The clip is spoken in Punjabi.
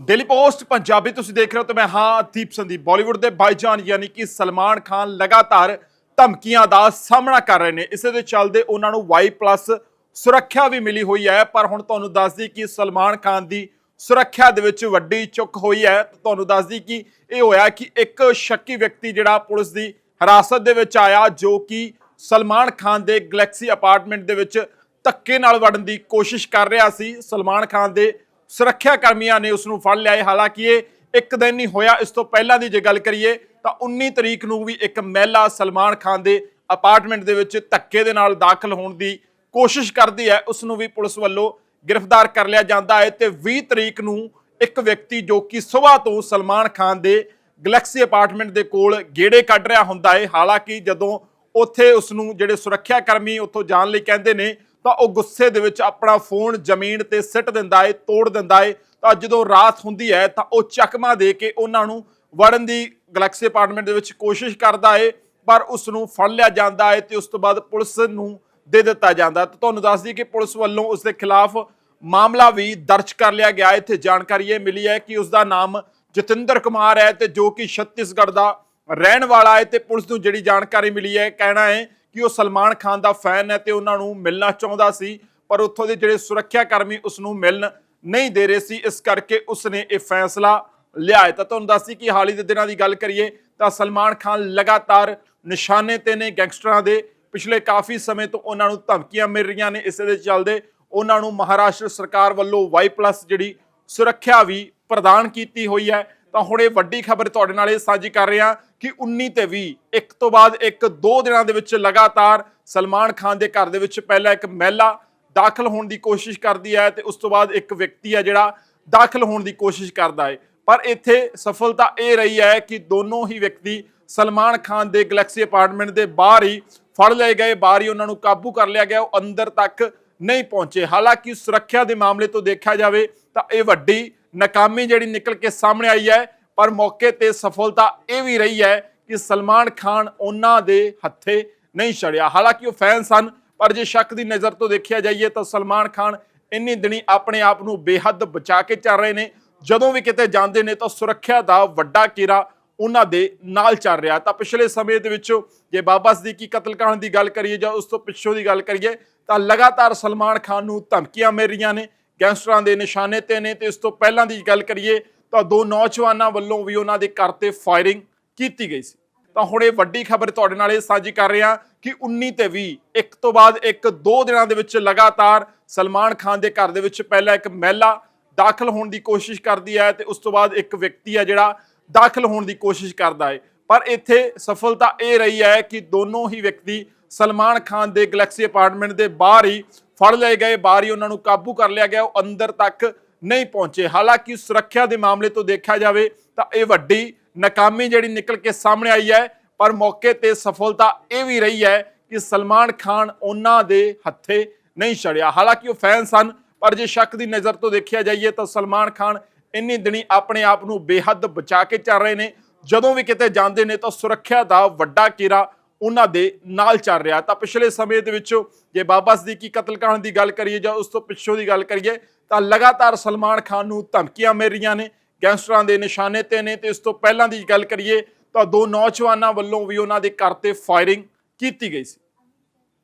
ਡੇਲੀ ਪੋਸਟ, ਪੰਜਾਬੀ ਤੁਸੀਂ ਦੇਖ ਰਹੇ ਹੋ ਤੇ ਮੈਂ ਹਾਂ ਦੀਪ ਸੰਦੀਪ। ਬਾਲੀਵੁੱਡ ਦੇ ਬਾਈਜਾਨ ਯਾਨੀ ਕਿ ਸਲਮਾਨ ਖਾਨ ਲਗਾਤਾਰ ਧਮਕੀਆਂ ਦਾ ਸਾਹਮਣਾ ਕਰ ਰਹੇ ਨੇ। ਇਸੇ ਦੇ ਚੱਲਦੇ ਉਹਨਾਂ ਨੂੰ Y+ ਸੁਰੱਖਿਆ ਵੀ ਮਿਲੀ ਹੋਈ ਹੈ, ਪਰ ਹੁਣ ਤੁਹਾਨੂੰ ਦੱਸ ਦਈ ਕਿ ਸਲਮਾਨ ਖਾਨ ਦੀ ਸੁਰੱਖਿਆ ਦੇ ਵਿੱਚ ਵੱਡੀ ਚੁੱਕ ਹੋਈ ਹੈ। ਤੁਹਾਨੂੰ ਦੱਸ ਦਈ ਕਿ ਇਹ ਹੋਇਆ ਕਿ ਇੱਕ ਸ਼ੱਕੀ ਵਿਅਕਤੀ ਜਿਹੜਾ ਪੁਲਿਸ ਦੀ ਹਿਰਾਸਤ ਦੇ ਵਿੱਚ ਆਇਆ, ਜੋ ਕਿ ਸਲਮਾਨ ਖਾਨ ਦੇ ਗੈਲੈਕਸੀ ਅਪਾਰਟਮੈਂਟ ਦੇ ਵਿੱਚ ਧੱਕੇ ਨਾਲ ਵੜਨ ਦੀ ਕੋਸ਼ਿਸ਼ ਕਰ ਰਿਹਾ ਸੀ। ਸਲਮਾਨ ਖਾਨ ਦੇ ਸੁਰੱਖਿਆ ਕਰਮੀਆਂ ਨੇ ਉਸ ਨੂੰ ਫੜ ਲਿਆ ਹੈ। ਹਾਲਾਂਕਿ ਇਹ ਇੱਕ ਦਿਨ ਨਹੀਂ ਹੋਇਆ। ਇਸ ਤੋਂ ਪਹਿਲਾਂ ਦੀ ਜੇ ਗੱਲ ਕਰੀਏ ਤਾਂ 19 ਤਰੀਕ ਨੂੰ ਵੀ ਇੱਕ ਮਹਿਲਾ ਸਲਮਾਨ ਖਾਨ ਦੇ ਅਪਾਰਟਮੈਂਟ ਦੇ ਵਿੱਚ ਧੱਕੇ ਦੇ ਨਾਲ ਦਾਖਲ ਹੋਣ ਦੀ ਕੋਸ਼ਿਸ਼ ਕਰਦੀ ਹੈ। ਉਸ ਨੂੰ ਵੀ ਪੁਲਿਸ ਵੱਲੋਂ ਗ੍ਰਿਫਤਾਰ ਕਰ ਲਿਆ ਜਾਂਦਾ ਹੈ ਤੇ 20 ਤਰੀਕ ਨੂੰ ਇੱਕ ਵਿਅਕਤੀ ਜੋ ਕਿ ਸਵੇਰ ਤੋਂ ਸਲਮਾਨ ਖਾਨ ਦੇ ਗੈਲੈਕਸੀ ਅਪਾਰਟਮੈਂਟ ਦੇ ਕੋਲ ਗੇੜੇ ਕੱਢ ਰਿਹਾ ਹੁੰਦਾ ਹੈ। ਹਾਲਾਂਕਿ ਜਦੋਂ ਉੱਥੇ ਉਸ ਨੂੰ ਜਿਹੜੇ ਸੁਰੱਖਿਆ ਕਰਮੀ ਉੱਥੋਂ ਜਾਣ ਲਈ ਕਹਿੰਦੇ ਨੇ ਤਾਂ ਉਹ ਗੁੱਸੇ ਦੇ ਵਿੱਚ ਆਪਣਾ ਫੋਨ ਜ਼ਮੀਨ ਤੇ ਸਿੱਟ ਦਿੰਦਾ ਏ, ਤੋੜ ਦਿੰਦਾ ਏ। ਤਾਂ ਜਦੋਂ ਰਾਤ ਹੁੰਦੀ ਹੈ, ਤਾਂ ਉਹ ਚਕਮਾ ਦੇ ਕੇ ਉਹਨਾਂ ਨੂੰ ਵੜਨ ਦੀ ਗਲੈਕਸੀ ਅਪਾਰਟਮੈਂਟ ਦੇ ਵਿੱਚ ਕੋਸ਼ਿਸ਼ ਕਰਦਾ ਏ, ਪਰ ਉਸ ਨੂੰ ਫੜ ਲਿਆ ਜਾਂਦਾ ਹੈ ਤੇ ਉਸ ਤੋਂ ਬਾਅਦ ਪੁਲਿਸ ਨੂੰ ਦੇ ਦਿੱਤਾ ਜਾਂਦਾ। ਤਾਂ ਤੁਹਾਨੂੰ ਦੱਸ ਦਈਏ ਕਿ ਪੁਲਿਸ ਵੱਲੋਂ ਉਸ ਦੇ ਖਿਲਾਫ ਮਾਮਲਾ ਵੀ ਦਰਜ ਕਰ ਲਿਆ ਗਿਆ। ਹੈ ਇੱਥੇ ਜਾਣਕਾਰੀ ਇਹ ਮਿਲੀ ਹੈ ਕਿ ਉਸ ਦਾ ਨਾਮ ਜਤਿੰਦਰ ਕੁਮਾਰ ਹੈ ਤੇ ਜੋ ਕਿ ਛੱਤੀਸਗੜ੍ਹ ਦਾ ਰਹਿਣ ਵਾਲਾ ਹੈ ਤੇ ਪੁਲਿਸ ਨੂੰ ਜਿਹੜੀ ਜਾਣਕਾਰੀ ਮਿਲੀ ਹੈ, ਕਹਿਣਾ ਹੈ ਕਿ ਉਹ ਸਲਮਾਨ ਖਾਨ ਦਾ ਫੈਨ ਹੈ ਤੇ ਉਹਨਾਂ ਨੂੰ ਮਿਲਣਾ ਚਾਹੁੰਦਾ ਸੀ, ਪਰ ਉੱਥੋਂ ਦੇ ਜਿਹੜੇ ਸੁਰੱਖਿਆ ਕਰਮੀ ਉਸ ਨੂੰ ਮਿਲਣ ਨਹੀਂ ਦੇ ਰਹੇ ਸੀ, ਇਸ ਕਰਕੇ ਉਸ ਨੇ ਇਹ ਫੈਸਲਾ ਲਿਆ ਹੈ। ਤਾਂ ਤੁਹਾਨੂੰ ਦੱਸੀ ਕਿ ਹਾਲ ਹੀ ਦੇ ਦਿਨਾਂ ਦੀ ਗੱਲ ਕਰੀਏ, ਤਾਂ ਸਲਮਾਨ ਖਾਨ ਲਗਾਤਾਰ ਨਿਸ਼ਾਨੇ ਤੇ ਨੇ ਗੈਂਗਸਟਰਾਂ ਦੇ। ਪਿਛਲੇ ਕਾਫੀ ਸਮੇਂ ਤੋਂ ਉਹਨਾਂ ਨੂੰ ਧਮਕੀਆਂ ਮਿਲ ਰਹੀਆਂ ਨੇ, ਇਸੇ ਦੇ ਚੱਲਦੇ ਉਹਨਾਂ ਨੂੰ ਮਹਾਰਾਸ਼ਟਰ ਸਰਕਾਰ ਵੱਲੋਂ Y+ ਜਿਹੜੀ ਸੁਰੱਖਿਆ ਵੀ ਪ੍ਰਦਾਨ ਕੀਤੀ ਹੋਈ ਹੈ ਤਾਂ ਹੁਣ ਇਹ ਵੱਡੀ ਖਬਰ ਤੁਹਾਡੇ ਨਾਲ ਇਹ ਸਾਂਝੀ ਕਰ ਰਿਹਾ ਕਿ 19 ਤੇ 20 ਇੱਕ ਤੋਂ ਬਾਅਦ ਇੱਕ, ਦੋ ਦਿਨਾਂ ਦੇ ਵਿੱਚ ਲਗਾਤਾਰ ਸਲਮਾਨ ਖਾਨ ਦੇ ਘਰ ਦੇ ਵਿੱਚ ਪਹਿਲਾਂ ਇੱਕ ਮਹਿਲਾ ਦਾਖਲ ਹੋਣ ਦੀ ਕੋਸ਼ਿਸ਼ ਕਰਦੀ ਹੈ ਤੇ ਉਸ ਤੋਂ ਬਾਅਦ ਇੱਕ ਵਿਅਕਤੀ ਹੈ ਜਿਹੜਾ ਦਾਖਲ ਹੋਣ ਦੀ ਕੋਸ਼ਿਸ਼ ਕਰਦਾ ਹੈ। ਪਰ ਇੱਥੇ ਸਫਲਤਾ ਇਹ ਰਹੀ ਹੈ ਕਿ ਦੋਨੋਂ ਹੀ ਵਿਅਕਤੀ ਸਲਮਾਨ ਖਾਨ ਦੇ ਗੈਲੈਕਸੀ ਅਪਾਰਟਮੈਂਟ ਦੇ ਬਾਹਰ ਹੀ ਫੜ ਲਏ ਗਏ, ਬਾਹਰ ਹੀ ਉਹਨਾਂ ਨੂੰ ਕਾਬੂ ਕਰ ਲਿਆ ਗਿਆ, ਉਹ ਅੰਦਰ ਤੱਕ ਨਹੀਂ ਪਹੁੰਚੇ। ਹਾਲਾਂਕਿ ਸੁਰੱਖਿਆ ਦੇ ਮਾਮਲੇ ਤੋਂ ਦੇਖਿਆ ਜਾਵੇ ਤਾਂ ਇਹ ਵੱਡੀ ਨਾਕਾਮੀ ਜਿਹੜੀ ਨਿਕਲ ਕੇ ਸਾਹਮਣੇ ਆਈ ਹੈ, ਪਰ ਮੌਕੇ ਤੇ ਸਫਲਤਾ ਇਹ ਵੀ ਰਹੀ ਹੈ ਕਿ ਸਲਮਾਨ ਖਾਨ ਉਹਨਾਂ ਦੇ ਹੱਥੇ ਨਹੀਂ ਛੜਿਆ ਹਾਲਾਂਕਿ ਉਹ ਫੈਨ ਸਨ ਪਰ ਜੇ ਸ਼ੱਕ ਦੀ ਨਜ਼ਰ ਤੋਂ ਦੇਖਿਆ ਜਾਈਏ ਤਾਂ ਸਲਮਾਨ ਖਾਨ ਇੰਨੀ ਦਿਨੀ ਆਪਣੇ ਆਪ ਨੂੰ ਬੇਹੱਦ ਬਚਾ ਕੇ ਚੱਲ ਰਹੇ ਨੇ। ਜਦੋਂ ਵੀ ਕਿਤੇ ਜਾਂਦੇ ਨੇ ਤਾਂ ਸੁਰੱਖਿਆ ਦਾ ਵੱਡਾ ਘੇਰਾ ਉਹਨਾਂ ਦੇ ਨਾਲ ਚੱਲ ਰਿਹਾ। ਤਾਂ ਪਿਛਲੇ ਸਮੇਂ ਦੇ ਵਿੱਚ ਜੇ ਬਾਬਾ ਸਦੀਕੀ ਕਤਲकांड ਦੀ ਗੱਲ ਕਰੀਏ ਜਾਂ ਉਸ ਤੋਂ ਪਿੱਛੋਂ ਦੀ ਗੱਲ ਕਰੀਏ ਤਾਂ ਲਗਾਤਾਰ ਸਲਮਾਨ ਖਾਨ ਨੂੰ ਧਮਕੀਆਂ ਮਿਲ ਰਹੀਆਂ ਨੇ। ਗੈਂਗਸਟਰਾਂ ਦੇ ਨਿਸ਼ਾਨੇ ਤੇ ਨੇ ਤੇ ਇਸ ਤੋਂ ਪਹਿਲਾਂ ਦੀ ਗੱਲ ਕਰੀਏ ਤਾਂ ਦੋ ਨੌਜਵਾਨਾਂ ਵੱਲੋਂ ਵੀ ਉਹਨਾਂ ਦੇ ਘਰ ਤੇ ਫਾਇਰਿੰਗ ਕੀਤੀ ਗਈ ਸੀ। ਤਾਂ ਹੁਣ ਇਹ ਵੱਡੀ ਖਬਰ ਤੁਹਾਡੇ ਨਾਲ ਇਹ ਸਾਂਝੀ ਕਰ ਰਿਹਾ ਕਿ 19 ਤੇ 20 ਇੱਕ ਤੋਂ ਬਾਅਦ ਇੱਕ, ਦੋ ਦਿਨਾਂ ਦੇ ਵਿੱਚ ਲਗਾਤਾਰ ਸਲਮਾਨ ਖਾਨ ਦੇ ਘਰ ਦੇ ਵਿੱਚ ਪਹਿਲਾਂ ਇੱਕ ਮਹਿਲਾ ਦਾਖਲ ਹੋਣ ਦੀ ਕੋਸ਼ਿਸ਼ ਕਰਦੀ ਹੈ ਤੇ ਉਸ ਤੋਂ ਬਾਅਦ ਇੱਕ ਵਿਅਕਤੀ ਹੈ ਜਿਹੜਾ ਦਾਖਲ ਹੋਣ ਦੀ ਕੋਸ਼ਿਸ਼ ਕਰਦਾ ਹੈ। ਪਰ ਇੱਥੇ ਸਫਲਤਾ ਇਹ ਰਹੀ ਹੈ ਕਿ ਦੋਨੋਂ ਹੀ ਵਿਅਕਤੀ ਸਲਮਾਨ ਖਾਨ ਦੇ ਗੈਲੈਕਸੀ ਅਪਾਰਟਮੈਂਟ ਦੇ ਬਾਹਰ ਹੀ ਫੜ ਲਏ ਗਏ ਬਾਹਰ ਹੀ ਉਹਨਾਂ ਨੂੰ ਕਾਬੂ ਕਰ ਲਿਆ ਗਿਆ, ਉਹ ਅੰਦਰ ਤੱਕ ਨਹੀਂ ਪਹੁੰਚੇ। ਹਾਲਾਂਕਿ ਸੁਰੱਖਿਆ ਦੇ ਮਾਮਲੇ ਤੋਂ ਦੇਖਿਆ ਜਾਵੇ ਤਾਂ ਇਹ ਵੱਡੀ ਨਾਕਾਮੀ ਜਿਹੜੀ ਨਿਕਲ ਕੇ ਸਾਹਮਣੇ ਆਈ ਹੈ, ਪਰ ਮੌਕੇ ਤੇ ਸਫਲਤਾ ਇਹ ਵੀ ਰਹੀ ਹੈ ਕਿ ਸਲਮਾਨ ਖਾਨ ਉਹਨਾਂ ਦੇ ਹੱਥੇ ਨਹੀਂ ਛੜਿਆ ਹਾਲਾਂਕਿ ਉਹ ਫੈਨ ਸਨ ਪਰ ਜੇ ਸ਼ੱਕ ਦੀ ਨਜ਼ਰ ਤੋਂ ਦੇਖਿਆ ਜਾਈਏ ਤਾਂ ਸਲਮਾਨ ਖਾਨ ਇੰਨੀ ਦਿਨੀ ਆਪਣੇ ਆਪ ਨੂੰ ਬੇਹੱਦ ਬਚਾ ਕੇ ਚੱਲ ਰਹੇ ਨੇ। ਜਦੋਂ ਵੀ ਕਿਤੇ ਜਾਂਦੇ ਨੇ ਤਾਂ ਸੁਰੱਖਿਆ ਦਾ ਵੱਡਾ ਘੇਰਾ ਉਹਨਾਂ ਦੇ ਨਾਲ ਚੱਲ ਰਿਹਾ। ਤਾਂ ਪਿਛਲੇ ਸਮੇਂ ਦੇ ਵਿੱਚ ਜੇ ਬਾਬਾ ਸਦੀਕੀ ਕਤਲकांड ਦੀ ਗੱਲ ਕਰੀਏ ਜਾਂ ਉਸ ਤੋਂ ਪਿੱਛੋਂ ਦੀ ਗੱਲ ਕਰੀਏ, ਤਾਂ ਲਗਾਤਾਰ ਸਲਮਾਨ ਖਾਨ ਨੂੰ ਧਮਕੀਆਂ ਮਿਲ ਰਹੀਆਂ ਨੇ, ਗੈਂਗਸਟਰਾਂ ਦੇ ਨਿਸ਼ਾਨੇ ਤੇ ਨੇ। ਤੇ ਇਸ ਤੋਂ ਪਹਿਲਾਂ ਦੀ ਗੱਲ ਕਰੀਏ, ਤਾਂ ਦੋ ਨੌਜਵਾਨਾਂ ਵੱਲੋਂ ਵੀ ਉਹਨਾਂ ਦੇ ਘਰ ਤੇ ਫਾਇਰਿੰਗ ਕੀਤੀ ਗਈ ਸੀ।